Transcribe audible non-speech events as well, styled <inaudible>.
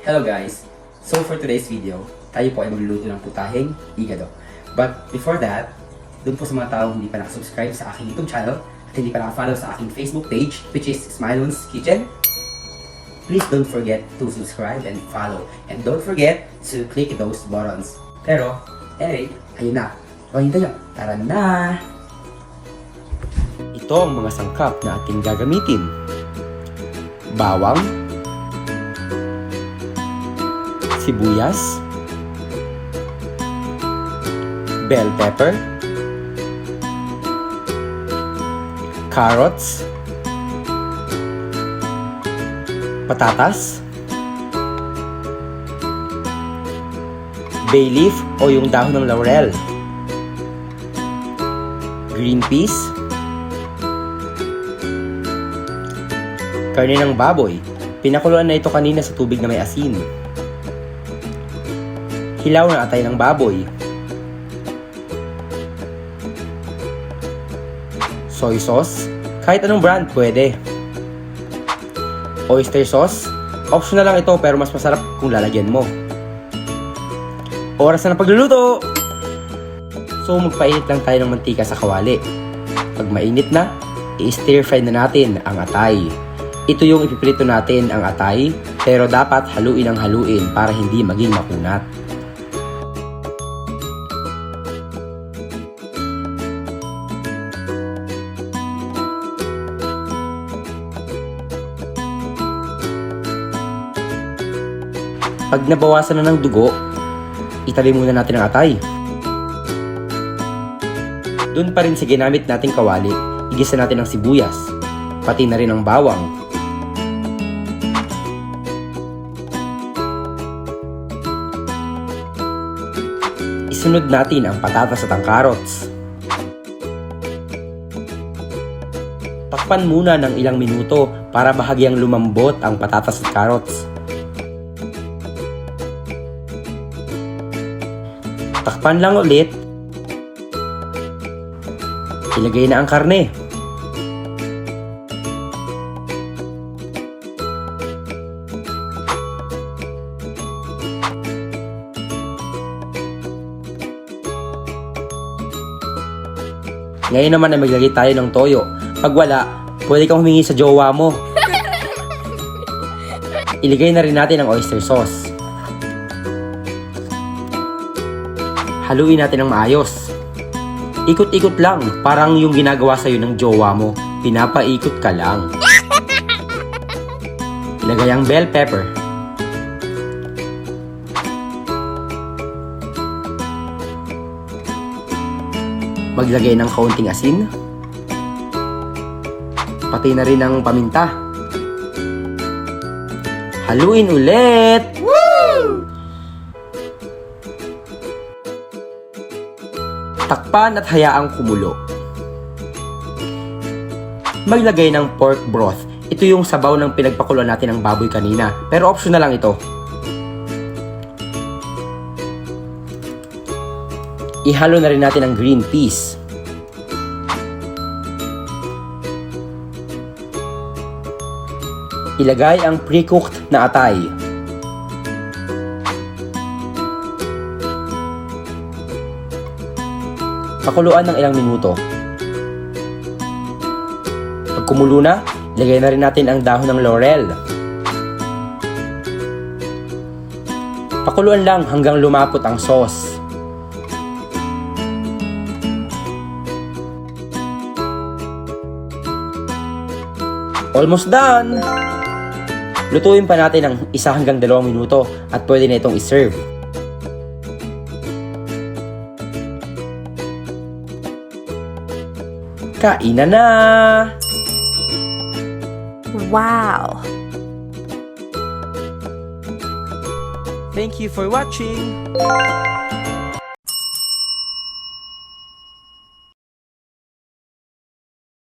Hello guys! So for today's video, tayo po ay magluluto ng putaheng igado. But before that, dun po sa mga taong hindi pa nakasubscribe sa aking YouTube channel at hindi pa nakafollow sa aking Facebook page, which is Smiloons Kitchen, please don't forget to subscribe and follow. And don't forget to click those buttons. Pero, anyway, ayun na. O hintayo, tara na! Ito ang mga sangkap na ating gagamitin. Bawang, sibuyas, bell pepper, carrots, patatas, bay leaf o yung dahon ng laurel, green peas, karne ng baboy. Pinakuluan na ito kanina sa tubig na may asin. Hilaw na atay ng baboy. Soy sauce, kahit anong brand pwede. Oyster sauce, optional lang ito pero mas masarap kung lalagyan mo. Oras na pagluluto! So magpainit lang tayo ng mantika sa kawali. Pag mainit na, i-stir fry na natin ang atay. Ito yung ipiprito natin ang atay, pero dapat haluin ang haluin para hindi maging makunat. Pag nabawasan na ng dugo, itabi muna natin ang atay. Doon pa rin sa ginamit nating kawali, igisa natin ang sibuyas, pati na rin ang bawang. Isunod natin ang patatas at ang carrots. Takpan muna ng ilang minuto para bahagyang lumambot ang patatas at carrots. Takpan lang ulit. Ilagay na ang karne. Ngayon naman ay maglagay tayo ng toyo. Pag wala, pwede kang humingi sa jowa mo. <laughs> Iligay na rin natin ang oyster sauce. Haluin natin ng maayos. Ikot-ikot lang, parang yung ginagawa sa'yo ng jowa mo. Pinapaikot ka lang. <laughs> Ilagay ang bell pepper. Maglagay ng kaunting asin. Pati na rin ang paminta. Haluin ulit! Takpan at hayaang kumulo. Maglagay ng pork broth. Ito yung sabaw ng pinagpakuluan natin ng baboy kanina. Pero optional lang ito. Ihalo na rin natin ang green peas. Ilagay ang pre-cooked na atay. Pakuluan ng ilang minuto. Pag kumulo na, ilagay na rin natin ang dahon ng laurel. Pakuluan lang hanggang lumapot ang sauce. Almost done! Lutuin pa natin ng isa hanggang dalawang minuto at pwede na itong iserve. Kain na na! Wow! Thank you for watching!